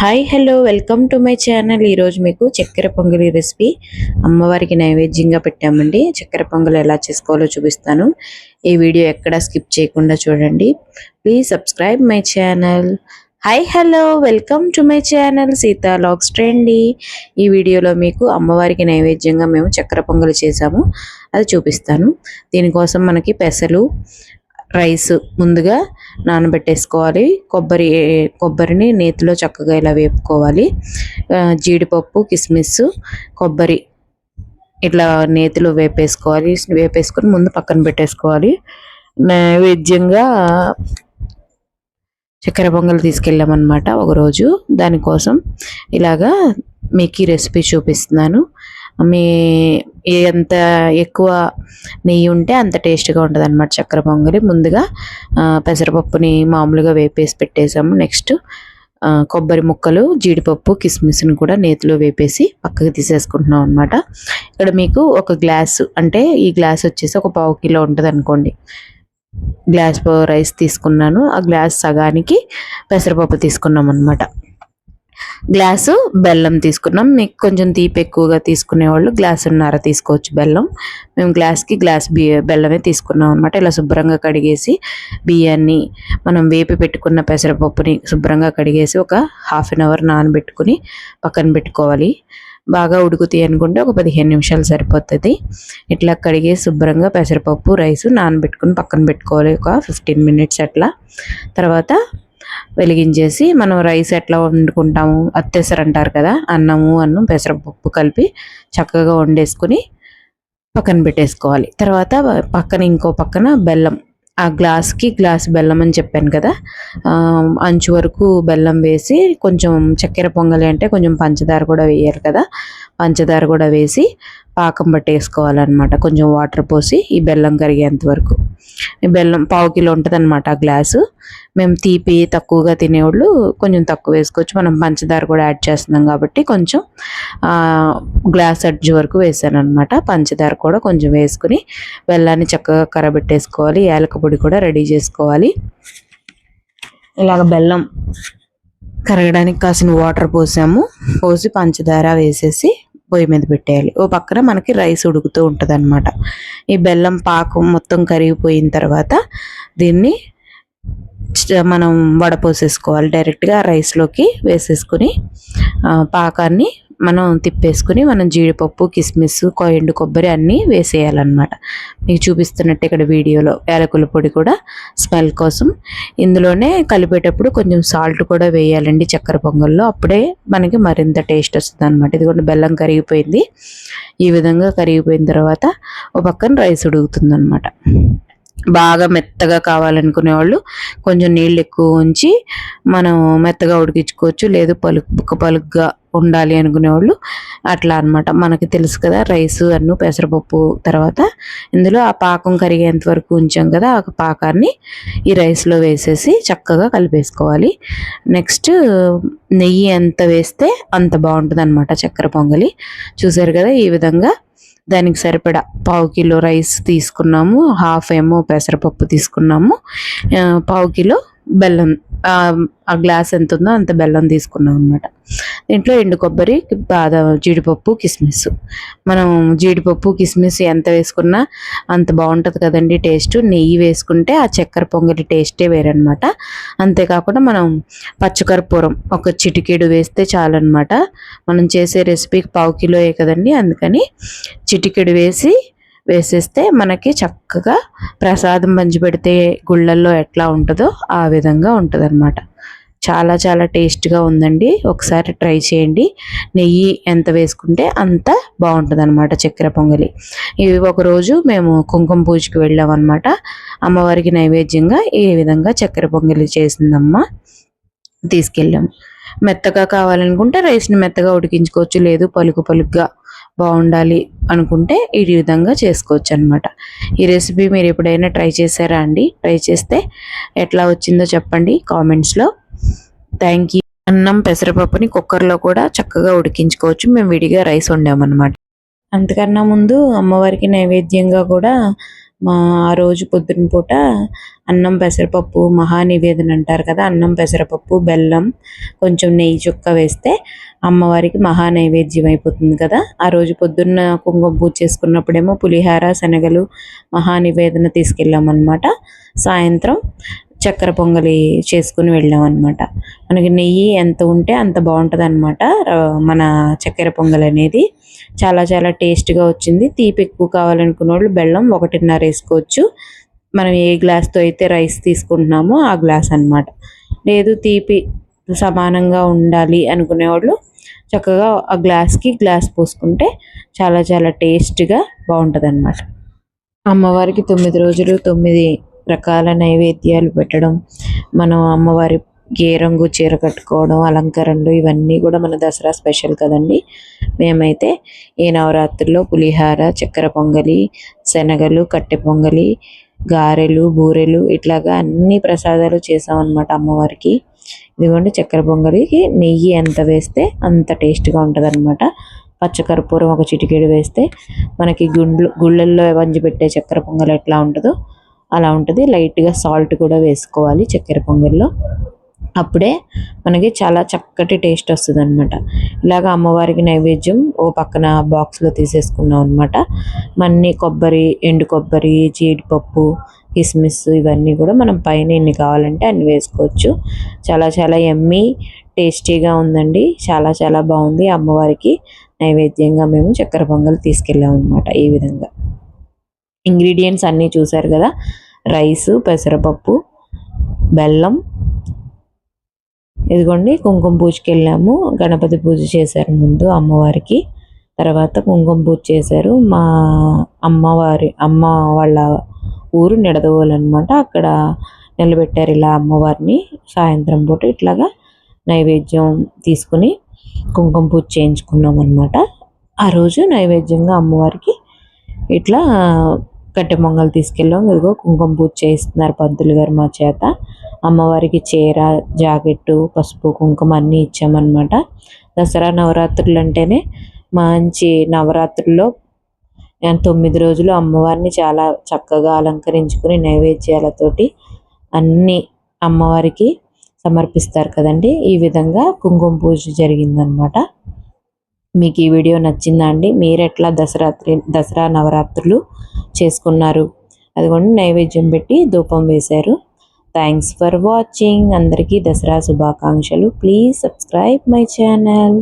Hi hello welcome to my channel ఈరోజు మీకు చక్కెర పొంగలి రెసిపీ అమ్మవారికి నైవేద్యంగా పెట్టామండి. చక్కెర పొంగలి ఎలా చేసుకోవాలో చూపిస్తాను. ఈ వీడియో ఎక్కడ స్కిప్ చేయకుండా చూడండి. Please subscribe my channel hi hello welcome to my channel Seetha logs trendy ఈ వీడియోలో మీకు అమ్మవారికి నైవేద్యంగా మేము చక్కెర పొంగలి చేసాము అది చూపిస్తాను. దీనికోసం మనకి పెసలు రైస్ ముందుగా నానబెట్టేసుకోవాలి. కొబ్బరి కొబ్బరిని నేతిలో చక్కగా ఇలా వేపుకోవాలి. జీడిపప్పు కిస్మిస్ కొబ్బరి ఇట్లా నేతిలో వేపేసుకోవాలి. వేపేసుకొని ముందు పక్కన పెట్టేసుకోవాలి. నైవేద్యంగా చక్కెర పొంగల్ తీసుకెళ్ళామన్నమాట ఒకరోజు. దానికోసం ఇలాగా మీకు ఈ రెసిపీ చూపిస్తున్నాను. మీ ఎంత ఎక్కువ నెయ్యి ఉంటే అంత టేస్ట్గా ఉంటుంది అనమాట చక్కెర పొంగలి. ముందుగా పెసరపప్పుని మామూలుగా వేపేసి పెట్టేసాము. నెక్స్ట్ కొబ్బరి ముక్కలు జీడిపప్పు కిస్మిస్ని కూడా నేతిలో వేపేసి పక్కకి తీసేసుకుంటున్నాం అనమాట ఇక్కడ మీకు ఒక గ్లాసు అంటే ఈ గ్లాస్ వచ్చేసి ఒక పావు కిలో ఉంటుంది అనుకోండి గ్లాస్ రైస్ తీసుకున్నాను. ఆ గ్లాస్ సగానికి పెసరపప్పు తీసుకున్నాం అనమాట గ్లాసు బెల్లం తీసుకున్నాం. మీకు కొంచెం తీపి ఎక్కువగా తీసుకునే వాళ్ళు గ్లాసున్నర తీసుకోవచ్చు బెల్లం. మేము గ్లాస్కి గ్లాస్ బియ్య బెల్లమే తీసుకున్నాం అనమాట ఇలా శుభ్రంగా కడిగేసి బియ్యాన్ని మనం వేపి పెట్టుకున్న పెసరపప్పుని శుభ్రంగా కడిగేసి ఒక హాఫ్ అన్ అవర్ నానబెట్టుకుని పక్కన పెట్టుకోవాలి. బాగా ఉడుకుతాయి అనుకుంటే ఒక పదిహేను నిమిషాలు సరిపోతుంది. ఇట్లా కడిగే శుభ్రంగా పెసరపప్పు రైస్ నానబెట్టుకుని పక్కన పెట్టుకోవాలి. ఒక ఫిఫ్టీన్ మినిట్స్ అట్లా. తర్వాత వెలిగించేసి మనం రైస్ ఎట్లా వండుకుంటాము అత్తెసరు అంటారు కదా అన్నము అన్నం పెసరపప్పు కలిపి చక్కగా వండేసుకుని పక్కన పెట్టేసుకోవాలి. తర్వాత పక్కన ఇంకో పక్కన బెల్లం. ఆ గ్లాస్కి గ్లాస్ బెల్లం అని చెప్పాను కదా అంచు వరకు బెల్లం వేసి కొంచెం చక్కెర పొంగలి అంటే కొంచెం పంచదార కూడా వేయాలి కదా పంచదార కూడా వేసి పాకం పట్టేసుకోవాలన్నమాట. కొంచెం వాటర్ పోసి ఈ బెల్లం కరిగేంత వరకు. ఈ బెల్లం పావు కిలో ఉంటుంది అనమాట ఆ గ్లాసు. మేము తీపి తక్కువగా తినేవాళ్ళు కొంచెం తక్కువ వేసుకోవచ్చు. మనం పంచదార కూడా యాడ్ చేస్తున్నాం కాబట్టి కొంచెం గ్లాస్ అడ్జ్ వరకు వేసాను అనమాట పంచదార కూడా కొంచెం వేసుకుని బెల్లాన్ని చక్కగా కరబెట్టేసుకోవాలి. ఏలక పొడి కూడా రెడీ చేసుకోవాలి. ఇలాగ బెల్లం కరగడానికి కాసిన వాటర్ పోసాము. పోసి పంచదార వేసేసి పొయ్యి మీద పెట్టేయాలి. ఓ పక్కన మనకి రైస్ ఉడుకుతూ ఉంటుంది ఈ బెల్లం పాకం మొత్తం కరిగిపోయిన తర్వాత దీన్ని చ- మనం వడపోసేసుకోవాలి. డైరెక్ట్గా రైస్లోకి వేసేసుకుని పాకాన్ని మనం తిప్పేసుకుని మనం జీడిపప్పు కిస్మిస్ ఎండు కొబ్బరి అన్నీ వేసేయాలన్నమాట. మీకు చూపిస్తున్నట్టు ఇక్కడ వీడియోలో యాలకుల పొడి కూడా స్మెల్ కోసం. ఇందులోనే కలిపేటప్పుడు కొంచెం సాల్ట్ కూడా వేయాలండి చక్కెర పొంగల్లో. అప్పుడే మనకి మరింత టేస్ట్ వస్తుంది అనమాట ఇది కూడా బెల్లం కరిగిపోయింది. ఈ విధంగా కరిగిపోయిన తర్వాత ఒక పక్కన రైస్ ఉడుగుతుంది అనమాట బాగా మెత్తగా కావాలనుకునే వాళ్ళు కొంచెం నీళ్ళు ఎక్కువ ఉంచి మనం మెత్తగా ఉడికించుకోవచ్చు లేదు పలుకు పలుగ్గా ఉండాలి అనుకునే వాళ్ళు అట్లా అన్నమాట. మనకి తెలుసు కదా రైస్ అన్ను పెసరపప్పు తర్వాత ఇందులో ఆ పాకం కరిగేంత వరకు ఉంచాం కదా ఆ పాకాన్ని ఈ రైస్లో వేసేసి చక్కగా కలిపేసుకోవాలి. నెక్స్ట్ నెయ్యి ఎంత వేస్తే అంత బాగుంటుంది అనమాట చక్కెర పొంగలి. చూసారు కదా ఈ విధంగా దానికి సరిపడా పావు కిలో రైస్ తీసుకున్నాము హాఫ్ ఏమో పెసరపప్పు తీసుకున్నాము. పావు కిలో బెల్లం ఆ, గ్లాస్ ఎంత ఉందో అంత బెల్లం తీసుకున్నాం అనమాట దీంట్లో ఎండు కొబ్బరి బాదం జీడిపప్పు కిస్మిస్. మనం జీడిపప్పు కిస్మిస్ ఎంత వేసుకున్నా అంత బాగుంటుంది కదండి టేస్ట్. నెయ్యి వేసుకుంటే ఆ చక్కెర పొంగలి టేస్టే వేరనమాట అంతేకాకుండా మనం పచ్చకర్పూరం ఒక చిటికెడు వేస్తే చాలన్నమాట. మనం చేసే రెసిపీకి పావు కిలోయే కదండి. అందుకని చిటికెడు వేసి వేసేస్తే మనకి చక్కగా ప్రసాదం పంచిపెడితే గుళ్ళల్లో ఎట్లా ఉంటుందో ఆ విధంగా ఉంటుంది చాలా చాలా టేస్ట్గా ఉందండి. ఒకసారి ట్రై చేయండి. నెయ్యి ఎంత వేసుకుంటే అంత బాగుంటుంది అనమాట చక్కెర పొంగలి. ఇవి ఒకరోజు మేము కుంకుమ పూజకి వెళ్ళామన్నమాట. అమ్మవారికి నైవేద్యంగా ఈ విధంగా చక్కెర పొంగలి చేసిందమ్మ తీసుకెళ్ళాము. మెత్తగా కావాలనుకుంటే రైస్ని మెత్తగా ఉడికించుకోవచ్చు లేదు పలుకు పలుకుగా బాగుండాలి అనుకుంటే ఈ విధంగా చేసుకోవచ్చు అనమాట ఈ రెసిపీ మీరు ఎప్పుడైనా ట్రై చేశారా అండి? ట్రై చేస్తే ఎట్లా వచ్చిందో చెప్పండి కామెంట్స్లో థ్యాంక్ యూ అన్నం పెసరపప్పుని కుక్కర్లో కూడా చక్కగా ఉడికించుకోవచ్చు. మేము విడిగా రైస్ వండామన్నమాట. అంతకన్నా ముందు అమ్మవారికి నైవేద్యంగా కూడా మా ఆ రోజు పొద్దున పూట అన్నం పెసరపప్పు మహానివేదన అంటారు కదా అన్నం పెసరపప్పు బెల్లం కొంచెం నెయ్యి చుక్క వేస్తే అమ్మవారికి మహా నైవేద్యం అయిపోతుంది కదా. ఆ రోజు పొద్దున్న కుంకుమ పూజ చేసుకున్నప్పుడేమో పులిహార శనగలు మహానివేదన తీసుకెళ్ళామన్నమాట. సాయంత్రం చక్కెర పొంగలి చేసుకుని వెళ్ళాం అనమాట మనకి నెయ్యి ఎంత ఉంటే అంత బాగుంటుంది అనమాట మన చక్కెర పొంగల్ అనేది చాలా చాలా టేస్ట్గా వచ్చింది. తీపి ఎక్కువ కావాలనుకున్న వాళ్ళు బెల్లం ఒకటిన్నర వేసుకోవచ్చు. మనం ఏ గ్లాస్తో అయితే రైస్ తీసుకుంటున్నామో ఆ గ్లాస్ అనమాట లేదు తీపి సమానంగా ఉండాలి అనుకునేవాళ్ళు చక్కగా ఆ గ్లాస్కి గ్లాస్ పోసుకుంటే చాలా చాలా టేస్ట్గా బాగుంటుంది అనమాట అమ్మవారికి తొమ్మిది రోజులు తొమ్మిది రకాల నైవేద్యాలు పెట్టడం మనం అమ్మవారి ఏ రంగు చీర కట్టుకోవడం అలంకరణలు ఇవన్నీ కూడా మన దసరా స్పెషల్ కదండి. మేమైతే ఈ నవరాత్రుల్లో పులిహార చక్కెర పొంగలి శనగలు కట్టె పొంగలి గారెలు బూరెలు ఇట్లాగా అన్ని ప్రసాదాలు చేసామన్నమాట అమ్మవారికి. ఇదిగోండి చక్కెర పొంగలికి నెయ్యి ఎంత వేస్తే అంత టేస్ట్గా ఉంటుంది అనమాట పచ్చకర్పూరం ఒక చిటికెడు వేస్తే మనకి గుండ్లు గుళ్ళల్లో వంచి పెట్టే చక్కెర పొంగల్ ఎట్లా ఉంటుందో అలా ఉంటుంది. లైట్గా సాల్ట్ కూడా వేసుకోవాలి చక్కెర పొంగల్లో. అప్పుడే మనకి చాలా చక్కటి టేస్ట్ వస్తుంది అనమాట ఇలాగ అమ్మవారికి నైవేద్యం ఓ పక్కన బాక్స్లో తీసేసుకున్నాం అనమాట మన్ని కొబ్బరి ఎండు కొబ్బరి జీడిపప్పు కిస్మిస్ ఇవన్నీ కూడా మనం పైన ఎన్ని కావాలంటే అన్ని వేసుకోవచ్చు. చాలా చాలా ఎమ్మీ టేస్టీగా ఉందండి. చాలా చాలా బాగుంది. అమ్మవారికి నైవేద్యంగా మేము చక్కెర పొంగల్ తీసుకెళ్ళాం అనమాట ఈ విధంగా. ఇంగ్రీడియంట్స్ అన్నీ చూసారు కదా? రైసు పెసరపప్పు బెల్లం ఇదిగోండి కుంకుమ పూజకి వెళ్ళాము. గణపతి పూజ చేశారు ముందు అమ్మవారికి. తర్వాత కుంకుమ పూజ చేశారు. మా అమ్మవారి అమ్మ వాళ్ళ ఊరు నిడదవోలనమాట అక్కడ నిలబెట్టారు ఇలా అమ్మవారిని. సాయంత్రం పూట ఇట్లాగా నైవేద్యం తీసుకుని కుంకుమ పూజ చేయించుకున్నాం అనమాట ఆ రోజు నైవేద్యంగా అమ్మవారికి ఇట్లా కట్టె మొంగలు తీసుకెళ్ళాం. ఇదిగో కుంకుమ పూజ చేయిస్తున్నారు పంతులు గారు మా చేత. అమ్మవారికి చీర జాకెట్టు పసుపు కుంకుమ అన్నీ ఇచ్చామన్నమాట. దసరా నవరాత్రులు అంటేనే మంచి నవరాత్రుల్లో తొమ్మిది రోజులు అమ్మవారిని చాలా చక్కగా అలంకరించుకుని నైవేద్యాలతోటి అన్నీ అమ్మవారికి సమర్పిస్తారు కదండి. ఈ విధంగా కుంకుమ పూజ జరిగిందనమాట మీకు ఈ వీడియో నచ్చిందా అండి? మీరు ఎట్లా దసరాత్రి దసరా నవరాత్రులు చేసుకున్నారు? అదిగోండి నైవేద్యం పెట్టి ధూపం వేశారు. థ్యాంక్స్ ఫర్ వాచింగ్ అందరికీ దసరా శుభాకాంక్షలు. Please subscribe my channel